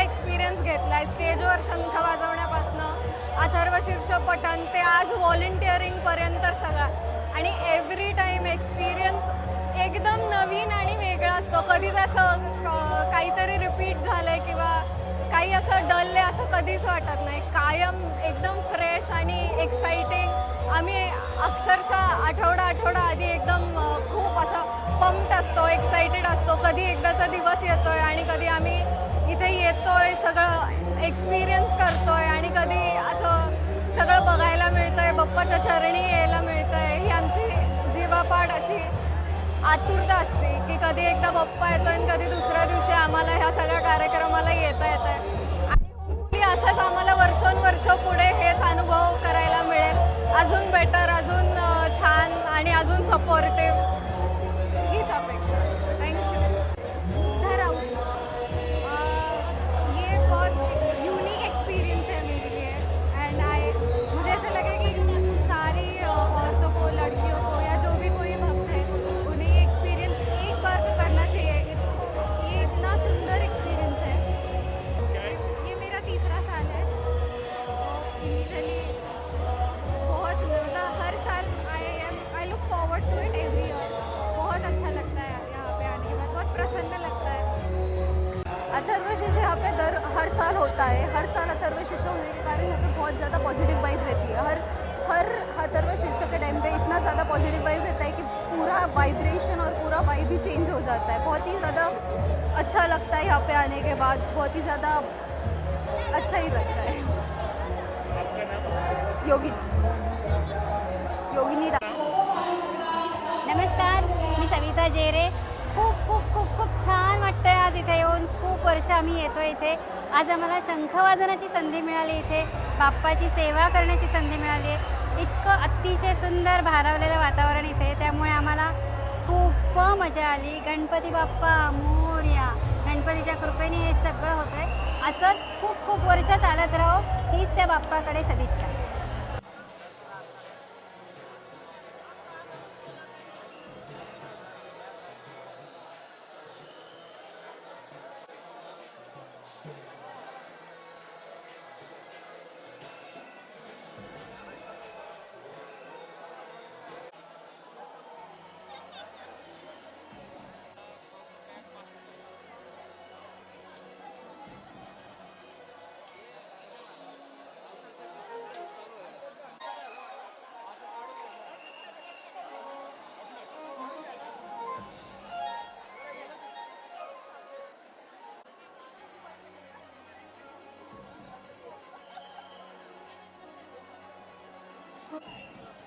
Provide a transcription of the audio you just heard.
Experience घेतला आहे स्टेजवर शंख वाजवण्यापासनं अथर्व शीर्ष पठण ते आज व्हॉलेंटिअरिंगपर्यंत सगळा. आणि एव्हरी टाईम एक्सपिरियन्स एकदम नवीन आणि वेगळा असतो. कधीच असं काहीतरी रिपीट झालंय किंवा काही असं डलले असं कधीच वाटत नाही. कायम एकदम फ्रेश आणि एक्साइटिंग आम्ही अक्षरशः आठवडा आठवडा आधी एकदम खूप असं पंप्ड असतो एक्साइटेड असतो. कधी एकदाचा दिवस कधी आम्ही इथे येतोय सगळं एक्सपिरियन्स करतोय आणि कधी असं सगळं बघायला मिळतंय बप्पाच्या चरणी यायला मिळतंय ही आमची जीवापाठ अशी आतुरता असते की कधी एकदा बप्पा येतोय आणि कधी दुसऱ्या दिवशी आम्हाला ह्या सगळ्या कार्यक्रमाला येता येत आहे आणि असंच आम्हाला वर्षोनवर्ष पुढे हेच अनुभव करायला मिळेल. अजून बेटर अजून छान आणि अजून सपोर्टिव्ह हीच अपेक्षा. अथर्व शीर्ष यहाँ पे दर हर साल होता है, हर साल अथर्व शीर्ष होने के कारण यहाँ पे बहुत ज़्यादा पॉजिटिव वाइब रहती है। हर हर अथर्व शीर्ष के टाइम पे इतना ज़्यादा पॉजिटिव वाइब रहता है कि पूरा वाइब्रेशन और पूरा वाइब ही चेंज हो जाता है। बहुत ही ज़्यादा अच्छा लगता है यहाँ पे आने के बाद, बहुत ही ज़्यादा अच्छा ही लगता है। योगी, योगिनी नमस्कार, मी सविता जेरे। पहिल्यांदाच इथे येऊन खूप वर्ष आम्ही येतो इथे. आज आम्हाला शंखवादनाची संधी मिळाली इथे. बाप्पाची सेवा करण्याची संधी मिळाली. आहे इतकं अतिशय सुंदर भारावलेलं वातावरण इथे. त्यामुळे आम्हाला खूप मजा आली. गणपती बाप्पा मोर्या. गणपतीच्या कृपेने हे सगळं होतं आहे असंच खूप खूप वर्ष चालत राहो. हीच त्या बाप्पाकडे सदिच्छा. はい。